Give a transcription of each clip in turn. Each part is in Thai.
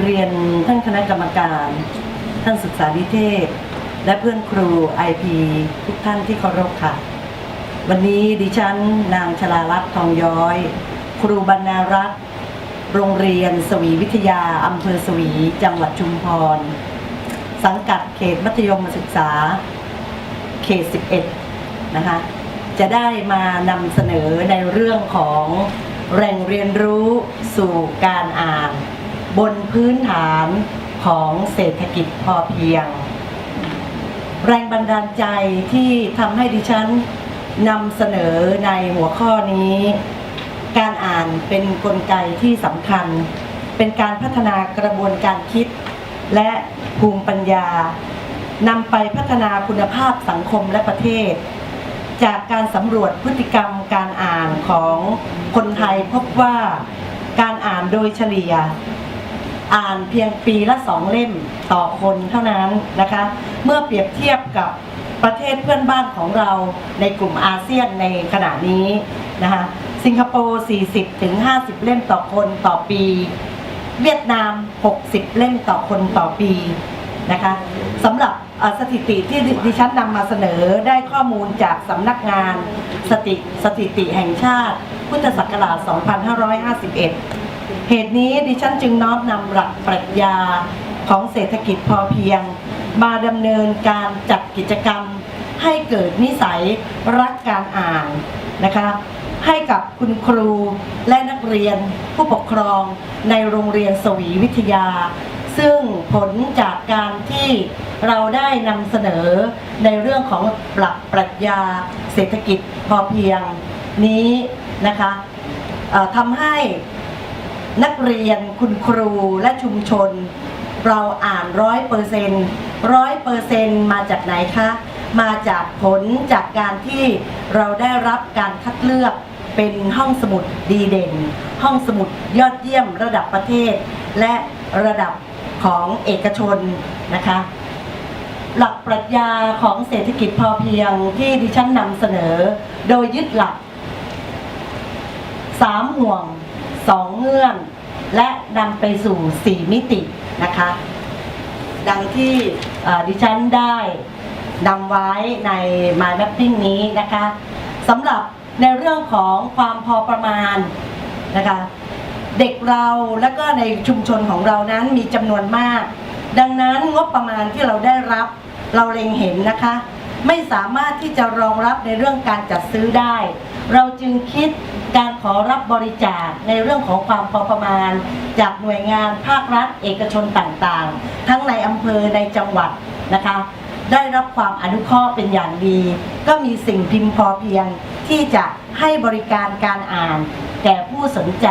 เรียนท่านคณะกรรมการ ท่านศึกษานิเทศ และเพื่อนครู IP ทุกท่านที่เคารพค่ะ วันนี้ดิฉันนางชลาลัตน์ทองย้อย ครูบรรณารักษ์โรงเรียนสวีวิทยาอำเภอสวีจังหวัดชุมพร สังกัดเขตมัธยมศึกษา เขต 11 นะคะ จะได้มานำเสนอในเรื่องของแหล่งเรียนรู้สู่การอ่าน บนพื้นฐานของเศรษฐกิจพอเพียง แรงบันดาลใจที่ทำให้ดิฉันนำเสนอในหัวข้อนี้ การอ่านเป็นนกลไกที่สำคัญ เป็นการพัฒนากระบวนการคิด และภูมิปัญญานำไปพัฒนาคุณภาพสังคมและประเทศ จากการสำรวจพฤติกรรมการอ่านของคนไทยพบว่าการอ่านโดยเฉลี่ย อ่านเพียงปีละสองเล่มต่อคนเท่านั้นนะคะ เมื่อเปรียบเทียบกับประเทศเพื่อนบ้านของเราในกลุ่มอาเซียนในขณะนี้นะคะสิงคโปร์ 40ถึง50 เล่มต่อคนต่อปี เวียดนาม 60 เล่มต่อคนต่อปีนะคะสำหรับสถิติที่ดิดิฉันนำมาเสนอได้ข้อมูลจากสำนักงานสติสถิติแห่งชาติ พุทธศักราช 2551 เหตุนี้ดิฉันจึงน้อมนำหลักปรัชญาของเศรษฐกิจพอเพียง มาดำเนินการจัดกิจกรรม ให้เกิดนิสัยรักการอ่านนะคะให้กับคุณครูและนักเรียนผู้ปกครองในโรงเรียนสวีวิทยา ซึ่งผลจากการที่เราได้นำเสนอในเรื่องของหลักปรัชญาเศรษฐกิจพอเพียงนี้นะคะทำให้ นักเรียนคุณครูและชุมชน เราอ่านร้อยเปอร์เซนต์ร้อยเปอร์เซนต์มาจากไหนคะ มาจากผลจากการที่เราได้รับการคัดเลือกเป็นห้องสมุดดีเด่น ห้องสมุดยอดเยี่ยมระดับประเทศ และระดับของเอกชนนะคะ หลักปรัชญาของเศรษฐกิจพอเพียงที่ดิฉันนำเสนอ โดยยึดหลักสามห่วงสองเงื่อน และนำไปสู่สี่มิตินะคะ ดังที่ดิฉันได้นำไว้ใน My Mapping นี้นะคะสำหรับในเรื่องของความพอประมาณนะคะเด็กเราและก็ในชุมชนของเรานั้นมีจำนวนมาก ดังนั้นงบประมาณที่เราได้รับเราเล็งเห็นนะคะ ไม่สามารถที่จะรองรับในเรื่องการจัดซื้อได้ เราจึงคิดการขอรับบริจาคในเรื่องของความพอประมาณ จากหน่วยงานภาครัฐ เอกชนต่างๆ ทั้งในอำเภอในจังหวัดนะคะ ได้รับความอนุเคราะห์เป็นอย่างดี ก็มีสิ่งพิมพ์พอเพียงที่จะให้บริการการอ่าน แก่ผู้สนใจ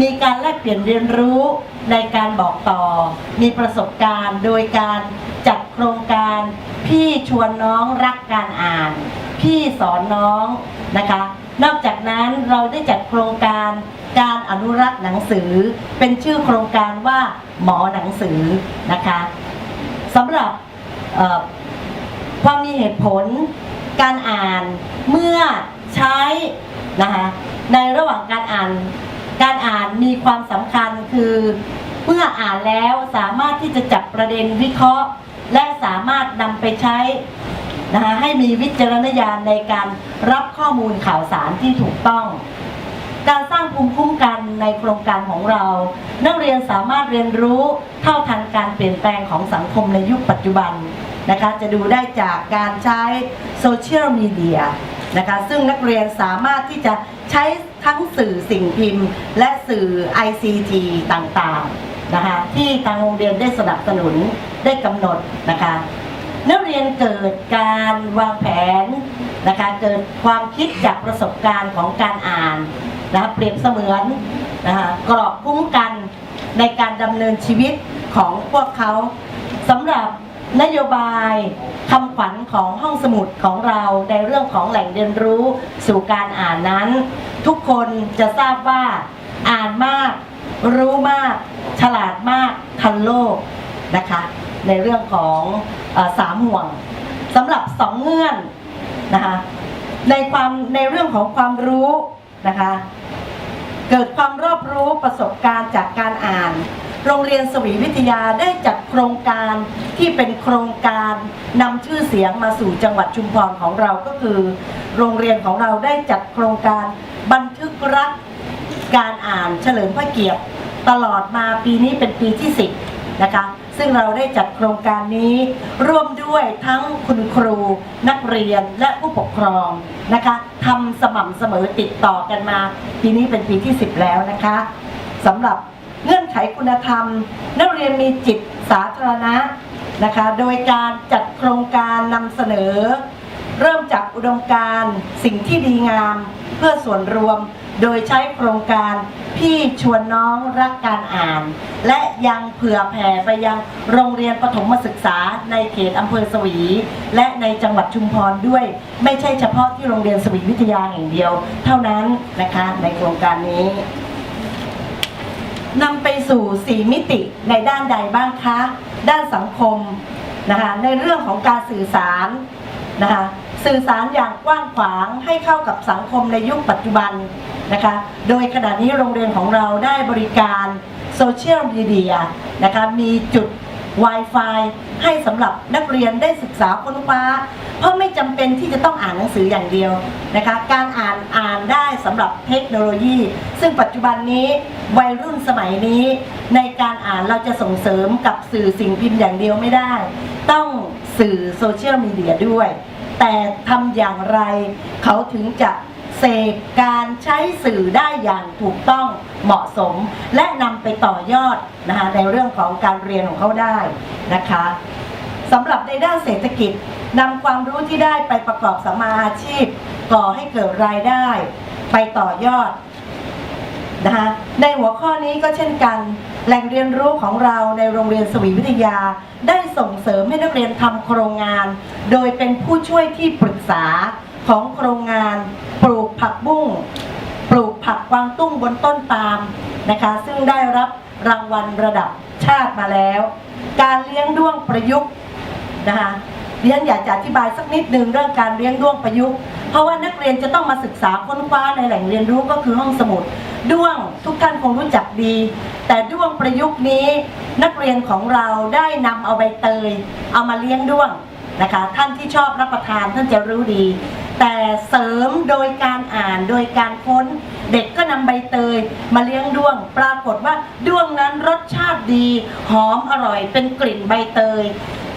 มีการแลกเปลี่ยนเรียนรู้ในการบอกต่อ มีประสบการณ์โดยการจัดโครงการ พี่ชวนน้องรักการอ่าน พี่สอนน้อง นะคะ นอกจากนั้นเราได้จัดโครงการการอนุรักษ์หนังสือ เป็นชื่อโครงการว่าหมอหนังสือนะคะสำหรับความมีเหตุผลการอ่านเมื่อใช้นะคะในระหว่างการอ่านการอ่านมีความสำคัญคือเมื่ออ่านแล้วสามารถที่จะจับประเด็นวิเคราะห์ และสามารถนำไปใช้ นะคะให้มีวิจารณญาณในการรับข้อมูลข่าวสารที่ถูกต้อง การสร้างภูมิคุ้มกันในโครงการของเรา นักเรียนสามารถเรียนรู้เท่าทันการเปลี่ยนแปลงของสังคมในยุคปัจจุบันนะคะจะดูได้จากการใช้โซเชียลมีเดียนะคะซึ่งนักเรียนสามารถที่จะใช้ทั้งสื่อสิ่งพิมพ์ และสื่อ ICT ต่างๆนะคะที่ทางโรงเรียนได้สนับสนุนได้กำหนดนะคะ นักเรียนเกิดการวางแผนนะคะเกิดความคิดจากประสบการณ์ของการอ่านนะคะเปรียบเสมือนนะคะกรอบคุ้มกันในการดำเนินชีวิตของพวกเขาสำหรับนโยบายคำขวัญของห้องสมุดของเราในเรื่องของแหล่งเรียนรู้สู่การอ่านนั้น ทุกคนจะทราบว่าอ่านมาก รู้มาก ฉลาดมากทันโลกนะคะ ในเรื่องของอสามห่วงสำหรับสองเงื่อนนะคะในความในเรื่องของความรู้นะคะเกิดความรอบรู้ประสบการณ์จากการอ่าน โรงเรียนสวีวิทยาได้จัดโครงการที่เป็นโครงการนำชื่อเสียงมาสู่จังหวัดชุมพรของเราก็คือ โรงเรียนของเราได้จัดโครงการบันทึกรักการอ่านเฉลิมพระเกียรติตลอดมาปีนี้เป็นปีที่ 10 นะคะ ซึ่งเราได้จัดโครงการนี้ ร่วมด้วยทั้งคุณครู นักเรียนและผู้ปกครองนะคะทำสม่ำเสมอติดต่อกันมา ปีนี้เป็นปีที่ 10 แล้วนะคะสำหรับเงื่อนไขคุณธรรม นักเรียนมีจิตสาธารณะนะคะโดยการจัดโครงการนำเสนอ เริ่มจากอุดมการณ์สิ่งที่ดีงาม เพื่อส่วนรวม โดยใช้โครงการพี่ชวนน้องรักการอ่าน และยังเผื่อแผ่ไปยังโรงเรียนประถมศึกษาในเขตอำเภอสวี และในจังหวัดชุมพรด้วย ไม่ใช่เฉพาะที่โรงเรียนสวีวิทยาแห่งเดียว เท่านั้นนะคะในโครงการนี้นำไปสู่4มิติในด้านใดบ้างคะ ด้านสังคมนะคะในเรื่องของการสื่อสารนะคะ สื่อสารอย่างกว้างขวางให้เข้ากับสังคมในยุคปัจจุบันนะคะ โดยขณะนี้โรงเรียนของเราได้บริการโซเชียลมีเดียนะคะมีจุด Wi-Fi ให้สำหรับนักเรียนได้ศึกษาค้นคว้า เพราะไม่จำเป็นที่จะต้องอ่านหนังสืออย่างเดียวนะคะการอ่านอ่านได้สำหรับเทคโนโลยี ซึ่งปัจจุบันนี้วัยรุ่นสมัยนี้ ในการอ่านเราจะส่งเสริมกับสื่อสิ่งพิมพ์อย่างเดียวไม่ได้ ต้องสื่อโซเชียลมีเดียด้วย แต่ทำอย่างไร เขาถึงจะเสพการใช้สื่อได้อย่างถูกต้องเหมาะสม และนำไปต่อยอดนะคะในเรื่องของการเรียนของเขาได้นะคะสำหรับในด้านเศรษฐกิจนำความรู้ที่ได้ไปประกอบสัมมาอาชีพ ก่อให้เกิดรายได้ ไปต่อยอดนะคะในหัวข้อนี้ก็เช่นกัน แหล่งเรียนรู้ของเราในโรงเรียนสวีวิทยา ได้ส่งเสริมให้นักเรียนทำโครงงาน โดยเป็นผู้ช่วยที่ปรึกษาของโครงงาน ปลูกผักบุ้งปลูกผักกวางตุ้งบนต้นปาล์มนะคะ ซึ่งได้รับรางวัลระดับชาติมาแล้ว การเลี้ยงด้วงประยุกต์นะคะ เรียนอยากจะอธิบายสักนิดนึงเรื่องการเลี้ยงด้วงประยุกต์ เพราะว่านักเรียนจะต้องมาศึกษาค้นคว้าในแหล่งเรียนรู้ก็คือห้องสมุด ด้วงทุกท่านคงรู้จักดี แต่ด้วงประยุกต์นี้ นักเรียนของเราได้นำเอาใบเตยเอามาเลี้ยงด้วงนะคะ ท่านที่ชอบรับประทานท่านจะรู้ดี แต่เสริมโดยการอ่านโดยการค้น เด็กก็นำใบเตยมาเลี้ยงด้วง ปรากฏว่าด้วงนั้นรสชาติดี หอมอร่อยเป็นกลิ่นใบเตย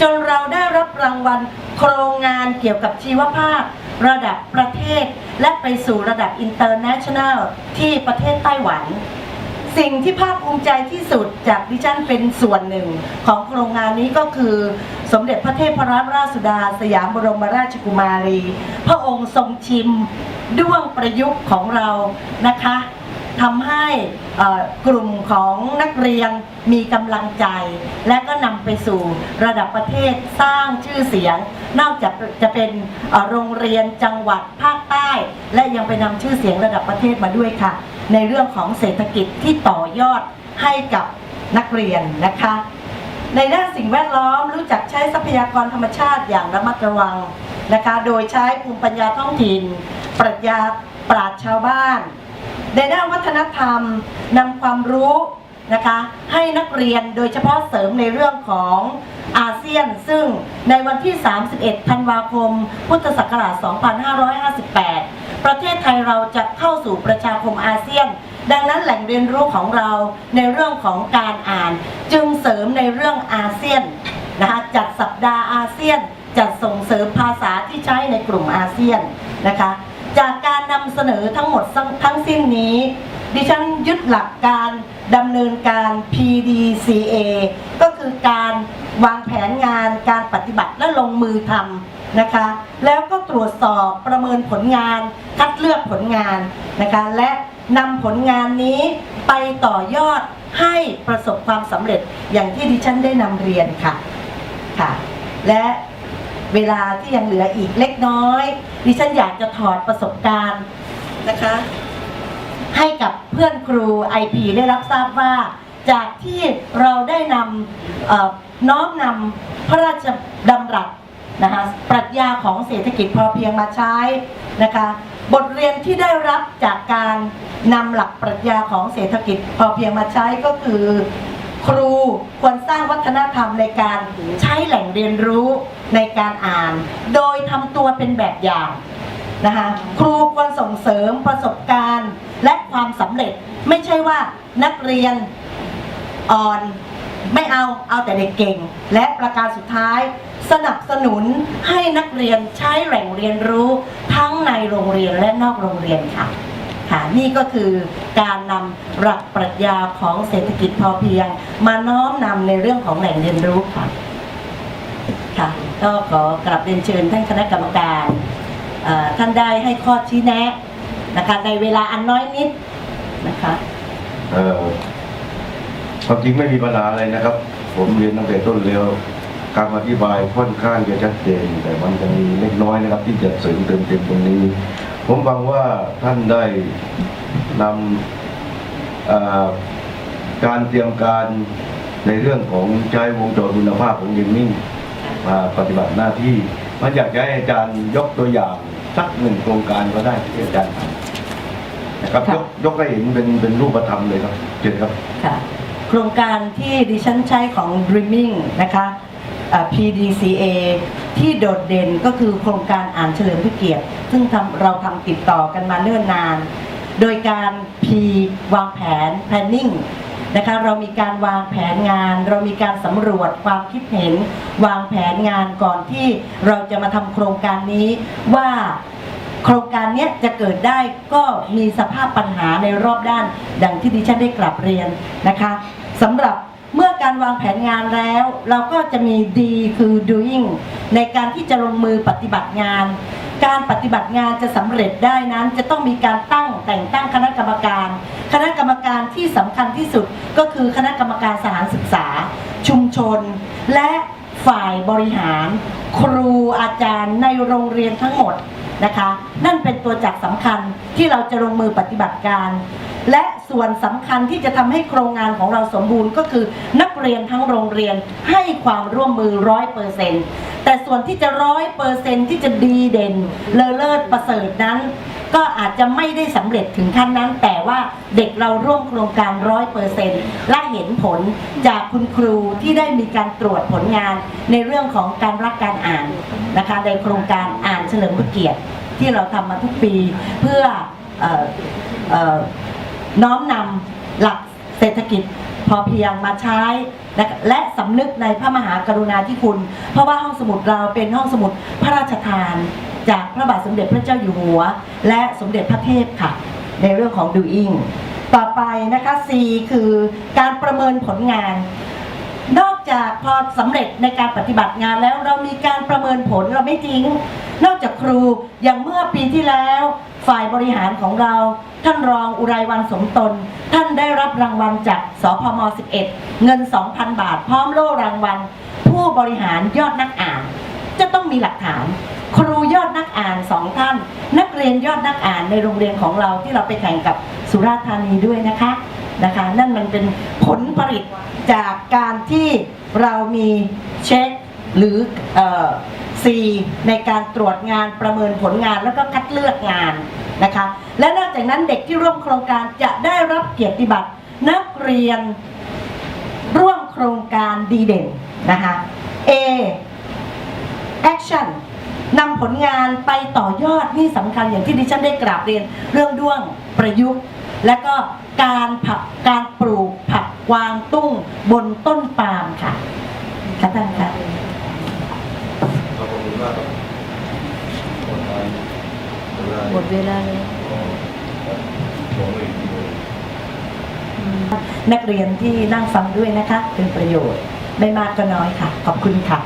จนเราได้รับรางวัลโครงงานเกี่ยวกับชีวภาพ ระดับประเทศ และไปสู่ระดับอินเตอร์เนชั่นแนลที่ประเทศไต้หวัน สิ่งที่ภาคภูมิใจที่สุดจากดิฉันเป็นส่วนหนึ่งของโครงงานนี้ก็คือ สมเด็จพระเทพรัตนราชสุดา สยามบรมราชกุมารี พระองค์ทรงชิมด้วงประยุกต์ของเรานะคะ ทำให้กลุ่มของนักเรียนมีกำลังใจ และก็นำไปสู่ระดับประเทศสร้างชื่อเสียง นอกจากจะเป็นโรงเรียนจังหวัดภาคใต้ และยังไปนำชื่อเสียงระดับประเทศมาด้วยค่ะ ในเรื่องของเศรษฐกิจที่ต่อยอดให้กับนักเรียนนะคะในด้านสิ่งแวดล้อมรู้จักใช้ทรัพยากรธรรมชาติอย่างระมัดระวังนะคะ โดยใช้ภูมิปัญญาท้องถิ่น ปรัชญาปราชญ์ชาวบ้าน ในด้านวัฒนธรรมนำความรู้นะคะให้นักเรียนโดยเฉพาะเสริมในเรื่องของอาเซียน ซึ่งในวันที่ 31 ธันวาคม พุทธศักราช 2558 ประเทศไทยเราจะเข้าสู่ประชาคมอาเซียน ดังนั้นแหล่งเรียนรู้ของเราในเรื่องของการอ่าน จึงเสริมในเรื่องอาเซียนนะคะจัดสัปดาห์อาเซียน จัดส่งเสริมภาษาที่ใช้ในกลุ่มอาเซียนนะคะ จากการนำเสนอทั้งหมดทั้งสิ้นนี้ ดิฉันยึดหลักการดำเนินการ PDCA ก็คือการวางแผนงานการปฏิบัติและลงมือทำนะคะ แล้วก็ตรวจสอบประเมินผลงาน คัดเลือกผลงานนะคะ และนำผลงานนี้ไปต่อยอดให้ประสบความสำเร็จอย่างที่ดิฉันได้นำเรียนค่ะค่ะ และ เวลาที่ยังเหลืออีกเล็กน้อย ดิฉันอยากจะถอดประสบการณ์นะคะ ให้กับเพื่อนครู IP ได้รับทราบว่า จากที่เราได้นำน้อมนำพระราชดำรัสนะคะปรัชญาของเศรษฐกิจพอเพียงมาใช้นะคะ บทเรียนที่ได้รับจากการนำหลักปรัชญาของเศรษฐกิจพอเพียงมาใช้ก็คือ ครูควรสร้างวัฒนธรรมในการใช้แหล่งเรียนรู้ ในการอ่าน โดยทำตัวเป็นแบบอย่างนะคะครูควรส่งเสริมประสบการณ์ และความสำเร็จไม่ใช่ว่านักเรียนอ่อนไม่เอาเอาแต่เด็กเก่ง และประการสุดท้าย สนับสนุนให้นักเรียนใช้แหล่งเรียนรู้ทั้งในโรงเรียนและนอกโรงเรียนค่ะค่ะนี่ก็คือการนำหลักปรัชญาของเศรษฐกิจพอเพียง มาน้อมนำในเรื่องของแหล่งเรียนรู้ค่ะ ก็ขอกลับเรียนเชิญท่านคณะกรรมการท่านได้ให้ข้อชี้แนะนะคะในเวลาอันน้อยนิดนะคะเอ่อความจริงไม่มีปัญหาอะไรนะครับ ผมเรียนตั้งแต่ต้นแล้วการอธิบายค่อนข้างจะชัดเจนแต่มันจะมีเล็กน้อยนะครับ ที่จะเสริมเติมเต็มตรงนี้ ผมฟังว่าท่านได้นำการเตรียมการในเรื่องของใช้วงจรคุณภาพของยิมมิ่ง มาปฏิบัติหน้าที่มันอยากจะให้อาจารย์ยกตัวอย่างสักหนึ่งโครงการก็ได้ที่อาจารย์ทำนะครับค่ะยกยกให้เห็นเป็นเป็นรูปธรรมเลยครับเชิญครับค่ะโครงการที่ดิฉันใช้ของ Dreaming นะคะเอ่อ PDCA ที่โดดเด่นก็คือโครงการอ่านเฉลิมพระเกียรติ ซึ่งทำเราทำติดต่อกันมาเนิ่นนาน โดยการ P วางแผน planning นะคะเรามีการวางแผนงาน เรามีการสำรวจความคิดเห็น วางแผนงานก่อนที่เราจะมาทำโครงการนี้ว่าโครงการนี้จะเกิดได้ก็มีสภาพปัญหาในรอบด้าน ดังที่ดิฉันได้กลับเรียนนะคะสำหรับเมื่อการวางแผนงานแล้ว เราก็จะมี D คือ doing ในการที่จะลงมือปฏิบัติงาน การปฏิบัติงานจะสำเร็จได้นั้น จะต้องมีการตั้งแต่งตั้งคณะกรรมการ คณะกรรมการที่สำคัญที่สุดก็คือคณะกรรมการสถานศึกษา ชุมชน และฝ่ายบริหาร ครูอาจารย์ในโรงเรียนทั้งหมดนะคะ นั่นเป็นตัวจักรสำคัญที่เราจะลงมือปฏิบัติการ และส่วนสำคัญที่จะทำให้โครงงานของเราสมบูรณ์ก็คือ นักเรียนทั้งโรงเรียนให้ความร่วมมือร้อยเปอร์เซนต์แต่ส่วนที่จะร้อยเปอร์เซนต์ที่จะดีเด่นเลอเลิศประเสริฐนั้น ก็อาจจะไม่ได้สำเร็จถึงขั้นนั้น แต่ว่าเด็กเราร่วมโครงการร้อยเปอร์เซนต์และเห็นผลจากคุณครูที่ได้มีการตรวจผลงาน ในเรื่องของการรักการอ่านนะคะในโครงการอ่านเฉลิมพระเกียรติที่เราทำมาทุกปีเพื่อ,อ,ออ น้อมนำหลักเศรษฐกิจพอเพียงมาใช้และและสำนึกในพระมหากรุณาธิคุณ เพราะว่าห้องสมุดเราเป็นห้องสมุดพระราชทาน จากพระบาทสมเด็จพระเจ้าอยู่หัว และสมเด็จพระเทพค่ะ ในเรื่องของ doing ต่อไปนะคะ C คือการประเมินผลงาน นอกจากพอสำเร็จในการปฏิบัติงานแล้วเรามีการประเมินผลเราไม่ทิ้ง นอกจากครูอย่างเมื่อปีที่แล้ว ฝ่ายบริหารของเรา ท่านรองอุไรวันสมตน ท่านได้รับรางวัลจากสพม 11 เงิน 2,000 บาท พร้อมโล่รางวัล ผู้บริหารยอดนักอ่าน จะต้องมีหลักฐาน ครูยอดนักอ่านสองท่าน นักเรียนยอดนักอ่านในโรงเรียนของเราที่เราไปแข่งกับสุราษฎร์ธานีด้วยนะคะนะคะ นั่นมันเป็นผลผลิตจากการที่เรามีเช็คหรืออ อ C ในการตรวจงานประเมินผลงานแล้วก็คัดเลือกงานนะคะ และนอกจากนั้นเด็กที่ร่วมโครงการจะได้รับเกียรติบัตรนักเรียนร่วมโครงการดีเด่นนะคะ A action นำผลงานไปต่อยอดนี่สำคัญอย่างที่ดิฉันได้กราบเรียน เรื่องด้วงประยุกต์ และก็การผักการปลูกผักกวางตุ้งบนต้นปาล์มค่ะค่ะท่านคะ ขอบคุณมากครับหมดเวลาแล้วนักเรียนที่นั่งฟังด้วยนะคะ เป็นประโยชน์ไม่มากก็น้อยค่ะ ขอบคุณค่ะ